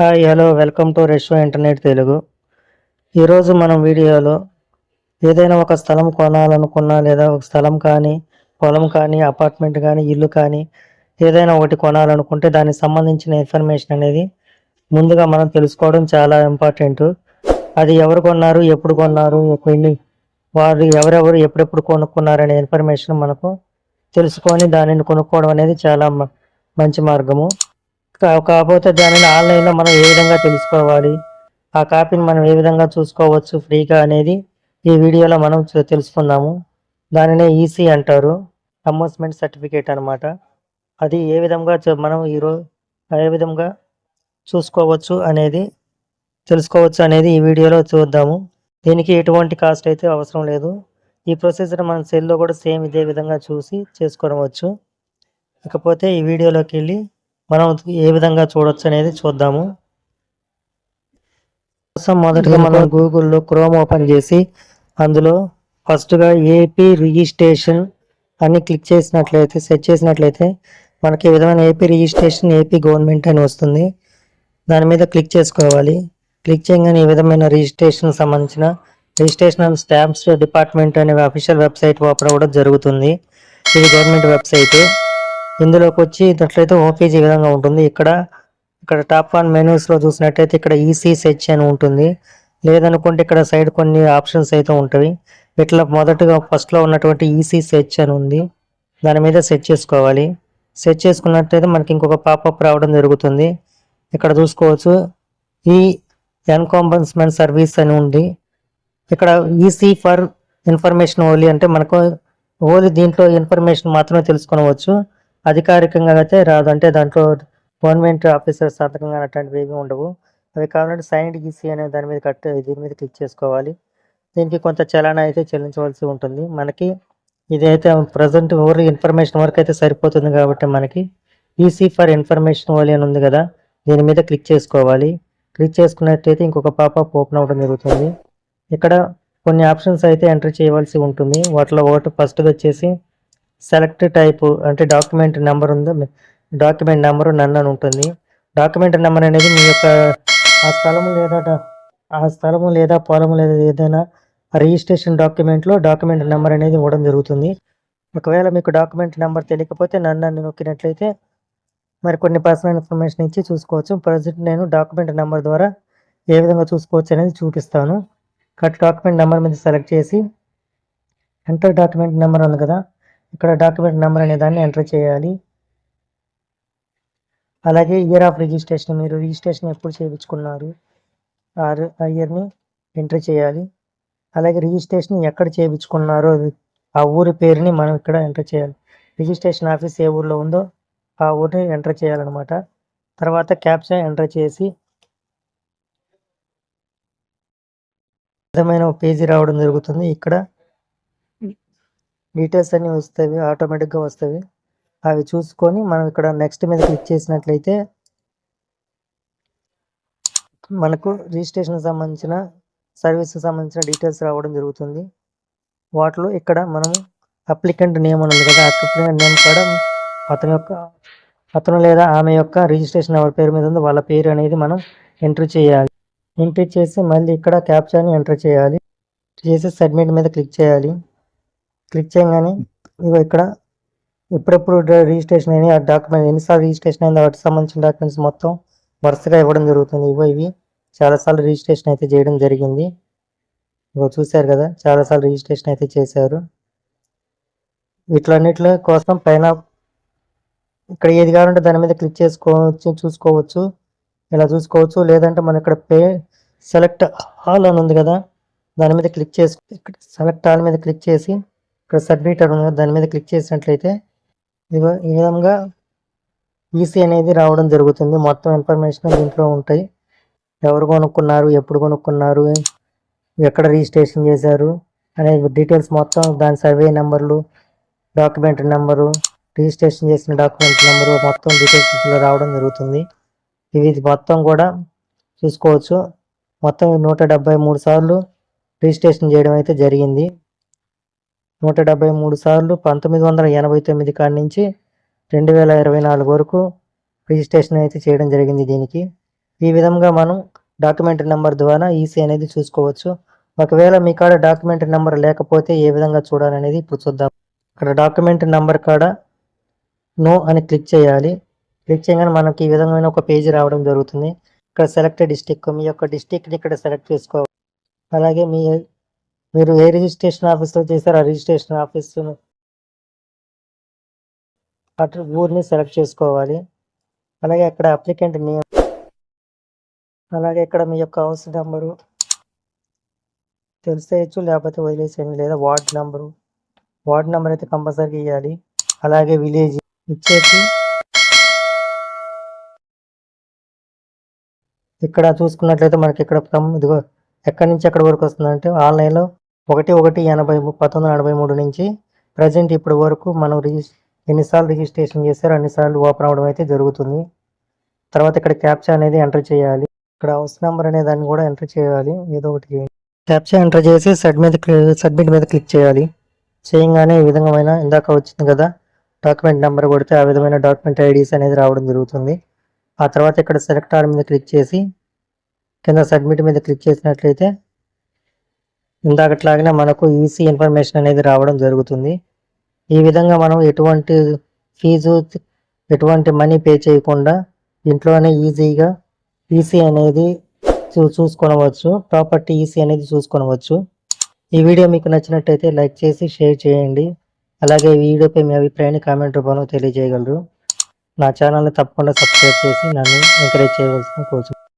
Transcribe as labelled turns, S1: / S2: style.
S1: Hi hello welcome to రెషో internet Telugu. ఈరోజు మనం వీడియోలో ఏదైనా ఒక స్థలం కొనాలనుకున్నా లేదా ఒక స్థలం కానీ పొలం కానీ అపార్ట్మెంట్ కానీ ఇల్లు కానీ ఏదైనా ఒకటి కొనాలనుకుంటే దానికి సంబంధించిన ఇన్ఫర్మేషన్ అనేది ముందుగా మనం తెలుసుకోవడం చాలా ఇంపార్టెంట్. అది ఎవరు కొన్నారు ఎప్పుడు కొన్నారు ఎన్ని వారు ఎవరెవరు ఎప్పుడెప్పుడు కొనుక్కున్నారు అనే ఇన్ఫర్మేషన్ మనకు తెలుసుకొని దానిని కొనుక్కోవడం అనేది చాలా మ- మంచి మార్గము. కాకపోతే దానిని ఆన్లైన్లో మనం ఏ విధంగా తెలుసుకోవాలి? ఆ కాపీని మనం ఏ విధంగా చూసుకోవచ్చు ఫ్రీగా అనేది ఈ వీడియోలో మనం తెలుసుకుందాము దానినే ఈసీ అంటారు. అమౌస్మెంట్ సర్టిఫికేట్ అనమాట అది ఏ విధంగా మనం ఈరోజు ఏ విధంగా చూసుకోవచ్చు అనేది తెలుసుకోవచ్చు అనేది ఈ వీడియోలో చూద్దాము. దీనికి ఎటువంటి కాస్ట్ అయితే అవసరం లేదు. ఈ ప్రొసీజర్ మన సెల్లో కూడా సేమ్ ఇదే విధంగా చూసి చేసుకోవచ్చు. ఇకపోతే ఈ వీడియోలోకి వెళ్ళి మనం ఏ విధంగా చూడొచ్చు అనేది చూద్దాము. కోసం మొదటగా మనం గూగుల్లో క్రోమ్ ఓపెన్ చేసి అందులో ఫస్ట్గా ఏపీ రిజిస్ట్రేషన్ అని క్లిక్ చేసినట్లయితే సెర్చ్ చేసినట్లయితే మనకి ఈ విధమైన ఏపీ రిజిస్ట్రేషన్ ఏపీ గవర్నమెంట్ అని వస్తుంది. దాని మీద క్లిక్ చేసుకోవాలి. క్లిక్ చేయగానే ఈ విధమైన రిజిస్ట్రేషన్ సంబంధించిన రిజిస్ట్రేషన్ అండ్ స్టాంప్స్ డిపార్ట్మెంట్ అనే అఫీషియల్ వెబ్సైట్ ఓపెన్ అవ్వడం జరుగుతుంది. ఇది గవర్నమెంట్ వెబ్సైట్. ఇందులోకి వచ్చి ఇట్లయితే ఓపీజీ ఈ విధంగా ఉంటుంది. ఇక్కడ ఇక్కడ టాప్ వన్ మెనూస్లో చూసినట్టయితే ఇక్కడ ఈసీ సెచ్ అని ఉంటుంది. లేదనుకుంటే ఇక్కడ సైడ్ కొన్ని ఆప్షన్స్ అయితే ఉంటాయి. ఇట్లా మొదటగా ఫస్ట్లో ఉన్నటువంటి ఈసీ సెచ్ అని ఉంది. దాని మీద సెట్ చేసుకోవాలి. సెట్ చేసుకున్నట్టయితే మనకి ఇంకొక పాపప్ రావడం జరుగుతుంది. ఇక్కడ చూసుకోవచ్చు. ఈ ఎన్కాంబన్స్మెంట్ సర్వీస్ అని ఉంది. ఇక్కడ ఈసీ ఫర్ ఇన్ఫర్మేషన్ ఓన్లీ అంటే మనకు ఓన్లీ దీంట్లో ఇన్ఫర్మేషన్ మాత్రమే తెలుసుకోవచ్చు అధికారికంగా అయితే రాదు అంటే దాంట్లో గవర్నమెంట్ ఆఫీసర్ సంతకంగా అటువంటివి ఏమీ ఉండవు. అవి కావాలంటే సైన్డ్ ఈసీ అనే దాని మీద కట్ దీని మీద క్లిక్ చేసుకోవాలి. దీనికి కొంత చలానా అయితే చెల్లించవలసి ఉంటుంది. మనకి ఇదైతే ప్రజెంట్ ఓన్లీ ఇన్ఫర్మేషన్ వరకు అయితే సరిపోతుంది కాబట్టి మనకి ఈసీ ఫర్ ఇన్ఫర్మేషన్ ఓలీ అని ఉంది కదా దీని మీద క్లిక్ చేసుకోవాలి. క్లిక్ చేసుకున్నట్టయితే ఇంకొక పాపప్ ఓపెన్ అవ్వడం జరుగుతుంది. ఇక్కడ కొన్ని ఆప్షన్స్ అయితే ఎంటర్ చేయవలసి ఉంటుంది. వాటిలో ఒకటి ఫస్ట్ వచ్చేసి సెలెక్ట్ టైపు అంటే డాక్యుమెంట్ నెంబర్ ఉందో? డాక్యుమెంట్ నెంబర్ నన్ను అని ఉంటుంది. డాక్యుమెంట్ నెంబర్ అనేది మీ యొక్క ఆ స్థలము లేదా ఆ స్థలము లేదా పొలము లేదా ఏదైనా రిజిస్ట్రేషన్ డాక్యుమెంట్లో డాక్యుమెంట్ నెంబర్ అనేది ఇవ్వడం జరుగుతుంది. ఒకవేళ మీకు డాక్యుమెంట్ నెంబర్ తెలియకపోతే నన్ను అని నొక్కినట్లయితే మరి కొన్ని పర్సనల్ ఇన్ఫర్మేషన్ ఇచ్చి చూసుకోవచ్చు. ప్రజెంట్ నేను డాక్యుమెంట్ నెంబర్ ద్వారా ఏ విధంగా చూసుకోవచ్చు అనేది చూపిస్తాను. కట్ డాక్యుమెంట్ నెంబర్ మీద సెలెక్ట్ చేసి ఎంటర్ డాక్యుమెంట్ నెంబర్ ఉంది కదా ఇక్కడ డాక్యుమెంట్ నెంబర్ అనే దాన్ని ఎంటర్ చేయాలి. అలాగే ఇయర్ ఆఫ్ రిజిస్ట్రేషన్ మీరు రిజిస్ట్రేషన్ ఎప్పుడు చేయించుకున్నారు? ఆ ఇయర్ని ఎంటర్ చేయాలి. అలాగే రిజిస్ట్రేషన్ ఎక్కడ చేయించుకున్నారో అది- ఆ ఊరి పేరుని మనం ఇక్కడ ఎంటర్ చేయాలి. రిజిస్ట్రేషన్ ఆఫీస్ ఏ ఊర్లో ఉందో ఆ ఊరిని ఎంటర్ చేయాలన్నమాట. తర్వాత క్యాప్చా ఎంటర్ చేసి విధమైన పేజీ రావడం జరుగుతుంది. ఇక్కడ డీటెయిల్స్ అన్నీ వస్తాయి ఆటోమేటిక్గా వస్తాయి. అవి చూసుకొని మనం ఇక్కడ నెక్స్ట్ మీద క్లిక్ చేసినట్లయితే మనకు రిజిస్ట్రేషన్ సంబంధించిన సర్వీస్కి సంబంధించిన డీటెయిల్స్ రావడం జరుగుతుంది. వాటిలో ఇక్కడ మనము అప్లికెంట్ నేమ్ అని ఉంది కదా అప్లికెంట్ నేమ్ కూడా అతని యొక్క అతను లేదా ఆమె యొక్క రిజిస్ట్రేషన్ ఎవరి పేరు మీద ఉందో. వాళ్ళ పేరు అనేది మనం ఎంటర్ చేయాలి. ఎంటర్ చేసి మళ్ళీ ఇక్కడ క్యాప్చర్ని ఎంటర్ చేయాలి. చేసి సబ్మిట్ మీద క్లిక్ చేయాలి. క్లిక్ చేయగానే ఇగో ఇక్కడ ఎప్పుడెప్పుడు రిజిస్ట్రేషన్ అయినాయి ఆ డాక్యుమెంట్ ఎన్నిసార్లు రిజిస్ట్రేషన్ అయిందో వాటికి సంబంధించిన డాక్యుమెంట్స్ మొత్తం వరుసగా ఇవ్వడం జరుగుతుంది. ఇవో ఇవి చాలాసార్లు రిజిస్ట్రేషన్ అయితే చేయడం జరిగింది. ఇగో చూశారు కదా చాలాసార్లు రిజిస్ట్రేషన్ అయితే చేశారు. వీటిలన్నిటి కోసం పైన ఇక్కడ ఏది కావాలంటే దాని మీద క్లిక్ చేసుకోవచ్చు చూసుకోవచ్చు ఇలా చూసుకోవచ్చు. లేదంటే మనం ఇక్కడ పే సెలెక్ట్ ఆల్ అని ఉంది కదా దాని మీద క్లిక్ చేసి ఇక్కడ సెలెక్ట్ ఆల్ మీద క్లిక్ చేసి ఇక్కడ సబ్మిట్ అని దాని మీద క్లిక్ చేసినట్లయితే ఇదిగో ఈ విధంగా ఈసీ అనేది రావడం జరుగుతుంది. మొత్తం ఇన్ఫర్మేషన్ దీంట్లో ఉంటాయి. ఎవరు కొనుక్కున్నారు ఎప్పుడు కొనుక్కున్నారు ఎక్కడ రిజిస్ట్రేషన్ చేశారు అనే డీటెయిల్స్ మొత్తం దాని సర్వే నెంబర్లు డాక్యుమెంట్ నెంబరు రిజిస్ట్రేషన్ చేసిన డాక్యుమెంట్ నెంబరు మొత్తం డీటెయిల్స్ ఇందులో రావడం జరుగుతుంది. ఇవి ఇది మొత్తం కూడా చూసుకోవచ్చు. మొత్తం నూట డెబ్బై మూడు సార్లు రిజిస్ట్రేషన్ చేయడం అయితే జరిగింది. నూట డెబ్బై మూడు సార్లు పంతొమ్మిది వందల ఎనభై తొమ్మిది కాడి నుంచి రెండు వేల ఇరవై నాలుగు వరకు రిజిస్ట్రేషన్ అయితే చేయడం జరిగింది దీనికి. ఈ విధంగా మనం డాక్యుమెంట్ నెంబర్ ద్వారా ఈసీ అనేది చూసుకోవచ్చు. ఒకవేళ మీ కాడ డాక్యుమెంట్ నెంబర్ లేకపోతే ఏ విధంగా చూడాలనేది ఇప్పుడు చూద్దాం. ఇక్కడ డాక్యుమెంట్ నెంబర్ కాడ నో అని క్లిక్ చేయాలి. క్లిక్ చేయగానే మనకి ఈ విధమైన ఒక పేజీ రావడం జరుగుతుంది. ఇక్కడ సెలెక్ట్ డిస్టిక్ మీ యొక్క డిస్టిక్ని ఇక్కడ సెలెక్ట్ చేసుకోవాలి. అలాగే మీ మీరు ఏ రిజిస్ట్రేషన్ ఆఫీస్లో చేశారు ఆ రిజిస్ట్రేషన్ ఆఫీస్ అటు ఊరిని సెలెక్ట్ చేసుకోవాలి. అలాగే అక్కడ అప్లికెంట్ నేమ్ అలాగే ఇక్కడ మీ యొక్క హౌస్ నెంబరు తెలిసేయచ్చు లేకపోతే వదిలేసేయండి. లేదా వార్డ్ నెంబరు వార్డ్ నెంబర్ అయితే కంపల్సరీ ఇవ్వాలి అలాగే విలేజ్ ఇచ్చేసి ఇక్కడ చూసుకున్నట్లయితే మనకి ఇక్కడ ఫ్రమ్ ఇదిగో ఎక్కడి నుంచి ఎక్కడి వరకు వస్తుందంటే ఆన్లైన్లో ఒకటి ఒకటి ఎనభై పంతొమ్మిది ఎనభై మూడు నుంచి ప్రజెంట్ ఇప్పటి వరకు మనం రిజిస్ ఎన్నిసార్లు రిజిస్ట్రేషన్ చేశారో అన్నిసార్లు ఓపెన్ అవ్వడం అయితే జరుగుతుంది. తర్వాత ఇక్కడ క్యాప్చా అనేది ఎంటర్ చేయాలి. ఇక్కడ హౌస్ నెంబర్ అనే దాన్ని కూడా ఎంటర్ చేయాలి. ఏదో ఒకటి క్యాప్చా ఎంటర్ చేసి సబ్ మీద సబ్మిట్ మీద క్లిక్ చేయాలి. చేయగానే ఈ విధమైన ఇందాక వచ్చింది కదా డాక్యుమెంట్ నెంబర్ కొడితే ఆ విధమైన డాక్యుమెంట్ ఐడీస్ అనేది రావడం జరుగుతుంది. ఆ తర్వాత ఇక్కడ సెలెక్ట్ ఆర్ మీద క్లిక్ చేసి కింద సబ్మిట్ మీద క్లిక్ చేసినట్లయితే ఇందాకట్లాగానే మనకు ఈసీ ఇన్ఫర్మేషన్ అనేది రావడం జరుగుతుంది. ఈ విధంగా మనం ఎటువంటి ఫీజు ఎటువంటి మనీ పే చేయకుండా ఇంట్లోనే ఈజీగా ఈసీ అనేది చూ చూసుకొనవచ్చు. ప్రాపర్టీ ఈసీ అనేది చూసుకొనవచ్చు. ఈ వీడియో మీకు నచ్చినట్టయితే లైక్ చేసి షేర్ చేయండి. అలాగే ఈ వీడియోపై మీ అభిప్రాయాన్ని కామెంట్ రూపంలో తెలియజేయగలరు. నా ఛానల్ని తప్పకుండా సబ్స్క్రైబ్ చేసి నన్ను ఎంకరేజ్ చేయవలసిన కోరుతున్నాను